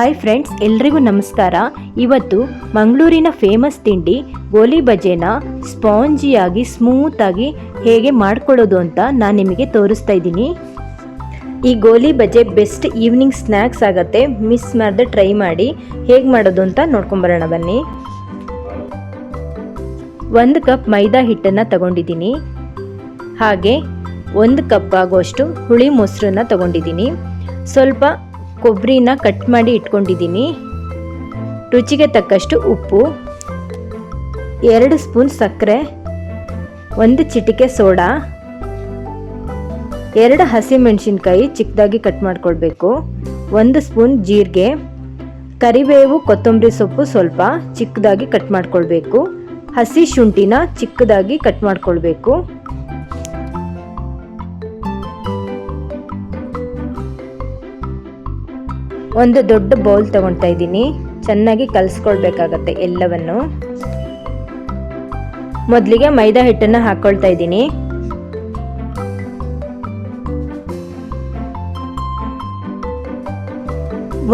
Hi friends ಎಲ್ರಿಗೂ ನಮಸ್ಕಾರ. ಇವತ್ತು ಮಂಗಳೂರಿನ ಫೇಮಸ್ ತಿಂಡಿ ಗೋಲಿ ಬಜೆನ ಸ್ಪಾಂಜಿಯಾಗಿ ಸ್ಮೂತಾಗಿ ಹೇಗೆ ಮಾಡ್ಕೊಳ್ಳೋದು ಅಂತ ನಾನು ನಿಮಗೆ ತೋರಿಸ್ತಾ ಇದ್ದೀನಿ. ಈ goli baje best evening snacks ಆಗುತ್ತೆ. ಮಿಸ್ ಮಾಡದೆ ಟ್ರೈ ಮಾಡಿ ಹೇಗೆ ಮಾಡೋದು ಅಂತ ನೋಡ್ಕೊಂಬರೋಣ ಬನ್ನಿ. ಒಂದು ಕಪ್ ಮೈದಾ ಹಿಟ್ಟನ್ನು ತಗೊಂಡಿದ್ದೀನಿ. ಹಾಗೆ ಒಂದು ಕಪ್ ಆಗುವಷ್ಟು ಹುಳಿ ಮೊಸರನ್ನ ತಗೊಂಡಿದ್ದೀನಿ. ಸ್ವಲ್ಪ ಕೊಬ್ಬರಿನ ಕಟ್ ಮಾಡಿ ಇಟ್ಕೊಂಡಿದ್ದೀನಿ. ರುಚಿಗೆ ತಕ್ಕಷ್ಟು ಉಪ್ಪು, ಎರಡು ಸ್ಪೂನ್ ಸಕ್ಕರೆ, ಒಂದು ಚಿಟಿಕೆ ಸೋಡಾ, ಎರಡು ಹಸಿಮೆಣಸಿನ್ಕಾಯಿ ಚಿಕ್ಕದಾಗಿ ಕಟ್ ಮಾಡ್ಕೊಳ್ಬೇಕು. ಒಂದು ಸ್ಪೂನ್ ಜೀರಿಗೆ, ಕರಿಬೇವು, ಕೊತ್ತಂಬರಿ ಸೊಪ್ಪು ಸ್ವಲ್ಪ ಚಿಕ್ಕದಾಗಿ ಕಟ್ ಮಾಡ್ಕೊಳ್ಬೇಕು. ಹಸಿ ಶುಂಠಿನ ಚಿಕ್ಕದಾಗಿ ಕಟ್ ಮಾಡ್ಕೊಳ್ಬೇಕು. ಒಂದು ದೊಡ್ಡ ಬೌಲ್ ತಗೊಳ್ತಾ ಇದ್ದೀನಿ. ಚೆನ್ನಾಗಿ ಕಲಿಸ್ಕೊಳ್ಬೇಕಾಗತ್ತೆ ಎಲ್ಲವನ್ನು. ಮೊದಲಿಗೆ ಮೈದಾ ಹಿಟ್ಟನ್ನು ಹಾಕ್ಕೊಳ್ತಾ ಇದ್ದೀನಿ.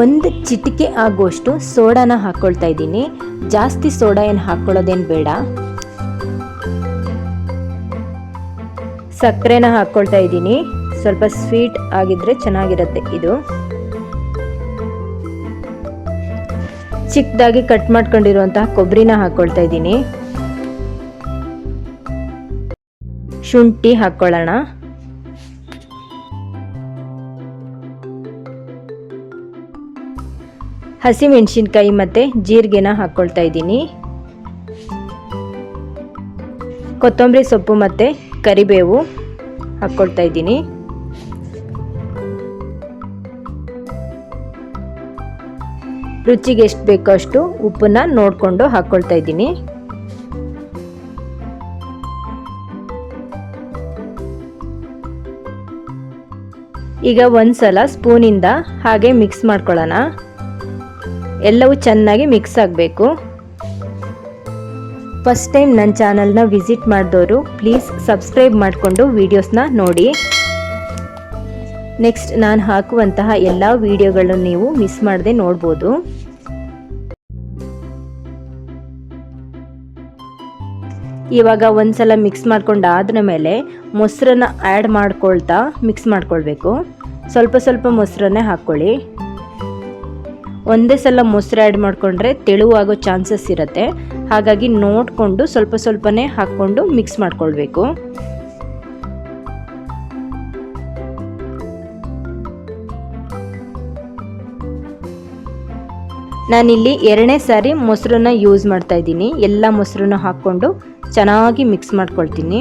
ಒಂದು ಚಿಟಿಕೆ ಆಗುವಷ್ಟು ಸೋಡಾನ ಹಾಕ್ಕೊಳ್ತಾ ಇದ್ದೀನಿ. ಜಾಸ್ತಿ ಸೋಡಾ ಏನು ಹಾಕ್ಕೊಳ್ಳೋದೇನು ಬೇಡ. ಸಕ್ಕರೆನ ಹಾಕ್ಕೊಳ್ತಾ ಇದ್ದೀನಿ. ಸ್ವಲ್ಪ ಸ್ವೀಟ್ ಆಗಿದ್ರೆ ಚೆನ್ನಾಗಿರುತ್ತೆ ಇದು. ಚಿಕ್ಕದಾಗಿ ಕಟ್ ಮಾಡ್ಕೊಂಡಿರುವಂತಹ ಕೊಬ್ಬರಿನ ಹಾಕೊಳ್ತಾ ಇದ್ದೀನಿ. ಶುಂಠಿ ಹಾಕೊಳ್ಳೋಣ. ಹಸಿ ಮೆಣಸಿನ್ಕಾಯಿ ಮತ್ತೆ ಜೀರಿಗೆನ ಹಾಕೊಳ್ತಾ ಇದ್ದೀನಿ. ಕೊತ್ತಂಬರಿ ಸೊಪ್ಪು ಮತ್ತೆ ಕರಿಬೇವು ಹಾಕ್ಕೊಳ್ತಾ ಇದ್ದೀನಿ. ರುಚಿಗೆ ಎಷ್ಟು ಬೇಕೋ ಅಷ್ಟು ಉಪ್ಪನ್ನ ನೋಡಿಕೊಂಡು ಹಾಕ್ಕೊಳ್ತಾ ಇದ್ದೀನಿ. ಈಗ ಒಂದ್ಸಲ ಸ್ಪೂನಿಂದ ಹಾಗೆ ಮಿಕ್ಸ್ ಮಾಡ್ಕೊಳ್ಳೋಣ. ಎಲ್ಲವೂ ಚೆನ್ನಾಗಿ ಮಿಕ್ಸ್ ಆಗಬೇಕು. ಫಸ್ಟ್ ಟೈಮ್ ನನ್ನ ಚಾನಲ್ನ ವಿಸಿಟ್ ಮಾಡಿದವರು ಪ್ಲೀಸ್ ಸಬ್ಸ್ಕ್ರೈಬ್ ಮಾಡಿಕೊಂಡು ವೀಡಿಯೋಸ್ನ ನೋಡಿ. ನೆಕ್ಸ್ಟ್ ನಾನು ಹಾಕುವಂತಹ ಎಲ್ಲ ವಿಡಿಯೋಗಳನ್ನು ನೀವು ಮಿಸ್ ಮಾಡದೆ ನೋಡ್ಬೋದು. ಇವಾಗ ಒಂದ್ಸಲ ಮಿಕ್ಸ್ ಮಾಡ್ಕೊಂಡಾದ ಮೇಲೆ ಮೊಸರನ್ನ ಆ್ಯಡ್ ಮಾಡ್ಕೊಳ್ತಾ ಮಿಕ್ಸ್ ಮಾಡ್ಕೊಳ್ಬೇಕು. ಸ್ವಲ್ಪ ಸ್ವಲ್ಪ ಮೊಸರನ್ನೇ ಹಾಕ್ಕೊಳ್ಳಿ. ಒಂದೇ ಸಲ ಮೊಸರು ಆ್ಯಡ್ ಮಾಡಿಕೊಂಡ್ರೆ ತೆಳುವಾಗೋ ಚಾನ್ಸಸ್ ಇರುತ್ತೆ. ಹಾಗಾಗಿ ನೋಡಿಕೊಂಡು ಸ್ವಲ್ಪ ಸ್ವಲ್ಪನೇ ಹಾಕ್ಕೊಂಡು ಮಿಕ್ಸ್ ಮಾಡ್ಕೊಳ್ಬೇಕು. ನಾನಿಲ್ಲಿ ಎರಡನೇ ಸಾರಿ ಮೊಸರನ್ನ ಯೂಸ್ ಮಾಡ್ತಾ ಇದ್ದೀನಿ. ಎಲ್ಲ ಮೊಸರನ್ನ ಹಾಕ್ಕೊಂಡು ಚೆನ್ನಾಗಿ ಮಿಕ್ಸ್ ಮಾಡ್ಕೊಳ್ತೀನಿ.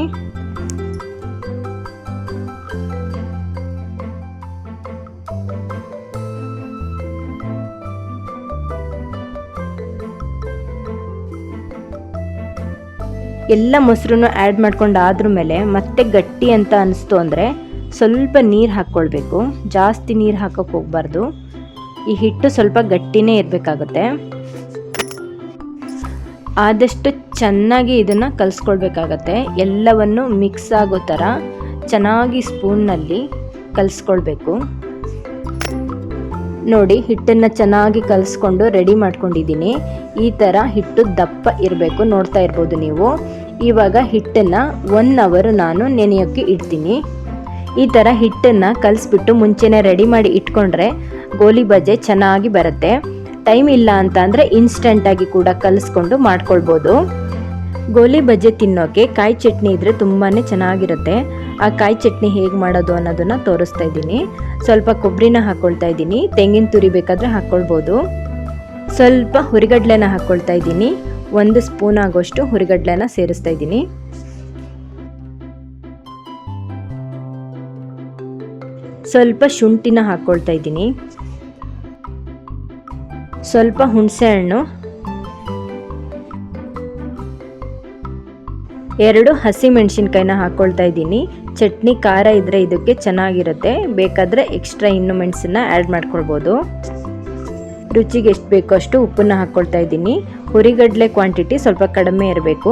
ಎಲ್ಲ ಮೊಸರನ್ನು ಆ್ಯಡ್ ಮಾಡ್ಕೊಂಡು ಆದ್ರ ಮೇಲೆ ಮತ್ತೆ ಗಟ್ಟಿ ಅಂತ ಅನಿಸ್ತು ಅಂದರೆ ಸ್ವಲ್ಪ ನೀರು ಹಾಕ್ಕೊಳ್ಬೇಕು. ಜಾಸ್ತಿ ನೀರು ಹಾಕೋಕೆ ಹೋಗ್ಬಾರ್ದು. ಈ ಹಿಟ್ಟು ಸ್ವಲ್ಪ ಗಟ್ಟಿನೇ ಇರಬೇಕಾಗುತ್ತೆ. ಆದಷ್ಟು ಚೆನ್ನಾಗಿ ಇದನ್ನು ಕಲಿಸ್ಕೊಳ್ಬೇಕಾಗತ್ತೆ. ಎಲ್ಲವನ್ನು ಮಿಕ್ಸ್ ಆಗೋ ಥರ ಚೆನ್ನಾಗಿ ಸ್ಪೂನ್ನಲ್ಲಿ ಕಲಿಸ್ಕೊಳ್ಬೇಕು. ನೋಡಿ, ಹಿಟ್ಟನ್ನು ಚೆನ್ನಾಗಿ ಕಲಿಸ್ಕೊಂಡು ರೆಡಿ ಮಾಡ್ಕೊಂಡಿದ್ದೀನಿ. ಈ ಥರ ಹಿಟ್ಟು ದಪ್ಪ ಇರಬೇಕು ನೋಡ್ತಾ ಇರ್ಬೋದು ನೀವು. ಇವಾಗ ಹಿಟ್ಟನ್ನು ಒನ್ ಅವರು ನಾನು ನೆನೆಯೋಕ್ಕೆ ಇಡ್ತೀನಿ. ಈ ಥರ ಹಿಟ್ಟನ್ನು ಕಲಿಸ್ಬಿಟ್ಟು ಮುಂಚೆನೇ ರೆಡಿ ಮಾಡಿ ಇಟ್ಕೊಂಡ್ರೆ ಗೋಲಿ ಬಜೆ ಚೆನ್ನಾಗಿ ಬರುತ್ತೆ. ಟೈಮ್ ಇಲ್ಲ ಅಂತ ಅಂದರೆ ಇನ್ಸ್ಟೆಂಟಾಗಿ ಕೂಡ ಕಲಿಸ್ಕೊಂಡು ಮಾಡ್ಕೊಳ್ಬೋದು. ಗೋಲಿ ಬಜೆ ತಿನ್ನೋಕೆ ಕಾಯಿ ಚಟ್ನಿ ಇದ್ದರೆ ತುಂಬಾ ಚೆನ್ನಾಗಿರುತ್ತೆ. ಆ ಕಾಯಿ ಚಟ್ನಿ ಹೇಗೆ ಮಾಡೋದು ಅನ್ನೋದನ್ನು ತೋರಿಸ್ತಾ ಇದ್ದೀನಿ. ಸ್ವಲ್ಪ ಕೊಬ್ಬರಿನ ಹಾಕ್ಕೊಳ್ತಾ ಇದ್ದೀನಿ. ತೆಂಗಿನ ತುರಿ ಬೇಕಾದರೆ ಹಾಕ್ಕೊಳ್ಬೋದು ಸ್ವಲ್ಪ ಹುರಿಗಡ್ಲೆನ ಹಾಕ್ಕೊಳ್ತಾ ಇದ್ದೀನಿ. ಒಂದು ಸ್ಪೂನ್ ಆಗೋಷ್ಟು ಹುರಿಗಡ್ಲೆನ ಸೇರಿಸ್ತಾ ಇದ್ದೀನಿ. ಸ್ವಲ್ಪ ಶುಂಠಿನ ಹಾಕ್ಕೊಳ್ತಾ ಇದ್ದೀನಿ. ಸ್ವಲ್ಪ ಹುಣಸೆ ಹಣ್ಣು. ಎರಡು ಹಸಿ ಮೆಣಸಿನ್ಕಾಯಿನ ಹಾಕ್ಕೊಳ್ತಾ ಇದ್ದೀನಿ. ಚಟ್ನಿ ಖಾರ ಇದ್ದರೆ ಇದಕ್ಕೆ ಚೆನ್ನಾಗಿರುತ್ತೆ. ಬೇಕಾದರೆ ಎಕ್ಸ್ಟ್ರಾ ಇನ್ನು ಮೆಣಸನ್ನ ಆ್ಯಡ್ ಮಾಡ್ಕೊಳ್ಬೋದು. ರುಚಿಗೆ ಎಷ್ಟು ಬೇಕೋ ಅಷ್ಟು ಉಪ್ಪನ್ನು ಹಾಕ್ಕೊಳ್ತಾ ಇದ್ದೀನಿ. ಹುರಿಗಡಲೆ ಕ್ವಾಂಟಿಟಿ ಸ್ವಲ್ಪ ಕಡಿಮೆ ಇರಬೇಕು.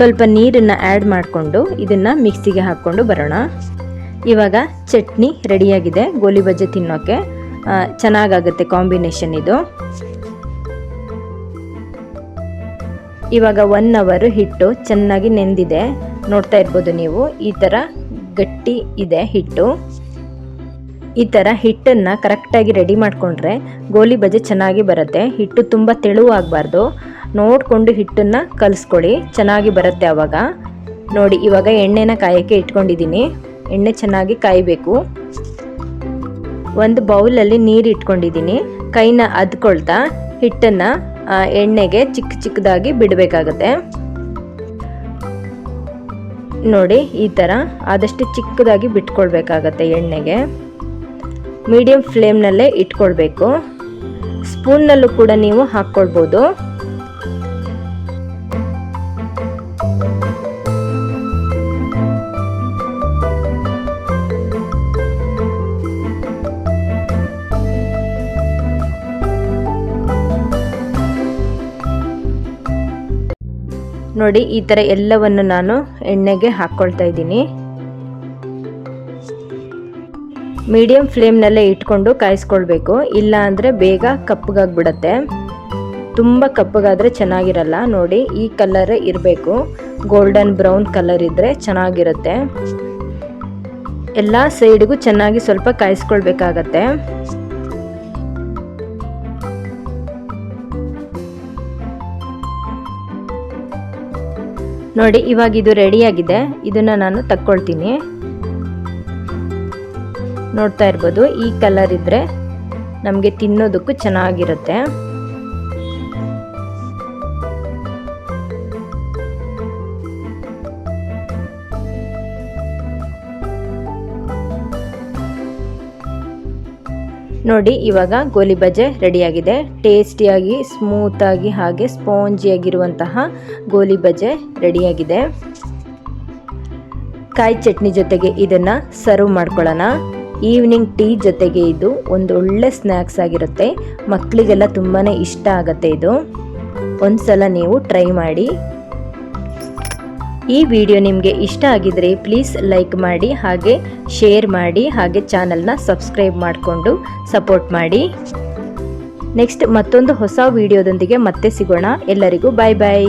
ಸ್ವಲ್ಪ ನೀರನ್ನು ಆ್ಯಡ್ ಮಾಡಿಕೊಂಡು ಇದನ್ನು ಮಿಕ್ಸಿಗೆ ಹಾಕ್ಕೊಂಡು ಬರೋಣ. ಇವಾಗ ಚಟ್ನಿ ರೆಡಿಯಾಗಿದೆ. ಗೋಲಿ ಬಜ್ಜೆ ತಿನ್ನೋಕ್ಕೆ ಚೆನ್ನಾಗಾಗುತ್ತೆ ಕಾಂಬಿನೇಷನ್ ಇದು. ಇವಾಗ ಒನ್ ಅವರು ಹಿಟ್ಟು ಚೆನ್ನಾಗಿ ನೆಂದಿದೆ. ನೋಡ್ತಾ ಇರ್ಬೋದು ನೀವು, ಈ ಥರ ಗಟ್ಟಿ ಇದೆ ಹಿಟ್ಟು. ಈ ಥರ ಹಿಟ್ಟನ್ನು ಕರೆಕ್ಟಾಗಿ ರೆಡಿ ಮಾಡಿಕೊಂಡ್ರೆ ಗೋಲಿ ಬಜ್ಜೆ ಚೆನ್ನಾಗಿ ಬರುತ್ತೆ. ಹಿಟ್ಟು ತುಂಬ ತೆಳುವಾಗಬಾರ್ದು. ನೋಡಿಕೊಂಡು ಹಿಟ್ಟನ್ನು ಕಲಿಸ್ಕೊಳ್ಳಿ. ಚೆನ್ನಾಗಿ ಬರುತ್ತೆ ಆವಾಗ ನೋಡಿ, ಇವಾಗ ಎಣ್ಣೆನ ಕಾಯೋಕ್ಕೆ ಇಟ್ಕೊಂಡಿದ್ದೀನಿ. ಎಣ್ಣೆ ಚೆನ್ನಾಗಿ ಕಾಯಬೇಕು. ಒಂದು ಬೌಲಲ್ಲಿ ನೀರು ಇಟ್ಕೊಂಡಿದ್ದೀನಿ. ಕೈನ ಅದ್ಕೊಳ್ತಾ ಹಿಟ್ಟನ್ನು ಎಣ್ಣೆಗೆ ಚಿಕ್ಕ ಚಿಕ್ಕದಾಗಿ ಬಿಡಬೇಕಾಗತ್ತೆ. ನೋಡಿ, ಈ ಥರ ಆದಷ್ಟು ಚಿಕ್ಕದಾಗಿ ಬಿಟ್ಕೊಳ್ಬೇಕಾಗತ್ತೆ ಎಣ್ಣೆಗೆ. ಮೀಡಿಯಂ ಫ್ಲೇಮ್ನಲ್ಲೇ ಇಟ್ಕೊಳ್ಬೇಕು. ಸ್ಪೂನ್ನಲ್ಲೂ ಕೂಡ ನೀವು ಹಾಕ್ಕೊಳ್ಬೋದು. ನೋಡಿ, ಈ ಥರ ಎಲ್ಲವನ್ನು ನಾನು ಎಣ್ಣೆಗೆ ಹಾಕ್ಕೊಳ್ತಾ ಇದ್ದೀನಿ. ಮೀಡಿಯಂ ಫ್ಲೇಮ್ನಲ್ಲೇ ಇಟ್ಕೊಂಡು ಕಾಯಿಸ್ಕೊಳ್ಬೇಕು. ಇಲ್ಲ ಅಂದರೆ ಬೇಗ ಕಪ್ಪಗಾಗ್ಬಿಡತ್ತೆ. ತುಂಬ ಕಪ್ಪಗಾದರೆ ಚೆನ್ನಾಗಿರಲ್ಲ. ನೋಡಿ, ಈ ಕಲರ್ ಇರಬೇಕು. ಗೋಲ್ಡನ್ ಬ್ರೌನ್ ಕಲರ್ ಇದ್ದರೆ ಚೆನ್ನಾಗಿರುತ್ತೆ. ಎಲ್ಲ ಸೈಡ್ಗೂ ಚೆನ್ನಾಗಿ ಸ್ವಲ್ಪ ಕಾಯಿಸ್ಕೊಳ್ಬೇಕಾಗತ್ತೆ. ನೋಡಿ, ಇವಾಗ ಇದು ರೆಡಿಯಾಗಿದೆ. ಇದನ್ನು ನಾನು ತಕ್ಕೊಳ್ತೀನಿ. ನೋಡ್ತಾ ಇರ್ಬೋದು, ಈ ಕಲರ್ ಇದ್ದರೆ ನಮಗೆ ತಿನ್ನೋದಕ್ಕೂ ಚೆನ್ನಾಗಿರುತ್ತೆ. ನೋಡಿ, ಇವಾಗ ಗೋಲಿ ಬಜೆ ರೆಡಿಯಾಗಿದೆ. ಟೇಸ್ಟಿಯಾಗಿ ಸ್ಮೂತಾಗಿ ಹಾಗೆ ಸ್ಪಾಂಜಿಯಾಗಿರುವಂತಹ ಗೋಲಿ ಬಜೆ ರೆಡಿಯಾಗಿದೆ. ಕಾಯಿ ಚಟ್ನಿ ಜೊತೆಗೆ ಇದನ್ನು ಸರ್ವ್ ಮಾಡ್ಕೊಳ್ಳೋಣ. ಈವ್ನಿಂಗ್ ಟೀ ಜೊತೆಗೆ ಇದು ಒಂದು ಒಳ್ಳೆ ಸ್ನ್ಯಾಕ್ಸ್ ಆಗಿರುತ್ತೆ. ಮಕ್ಕಳಿಗೆಲ್ಲ ತುಂಬಾ ಇಷ್ಟ ಆಗುತ್ತೆ ಇದು. ಒಂದು ಸಲ ನೀವು ಟ್ರೈ ಮಾಡಿ. ಈ ವಿಡಿಯೋ ನಿಮಗೆ ಇಷ್ಟ ಆಗಿದ್ರೆ ಪ್ಲೀಸ್ ಲೈಕ್ ಮಾಡಿ, ಹಾಗೆ ಶೇರ್ ಮಾಡಿ, ಹಾಗೆ ಚಾನಲ್ನ ಸಬ್ಸ್ಕ್ರೈಬ್ ಮಾಡಿಕೊಂಡು ಸಪೋರ್ಟ್ ಮಾಡಿ. ನೆಕ್ಸ್ಟ್ ಮತ್ತೊಂದು ಹೊಸ ವಿಡಿಯೋದೊಂದಿಗೆ ಮತ್ತೆ ಸಿಗೋಣ. ಎಲ್ಲರಿಗೂ ಬಾಯ್ ಬಾಯ್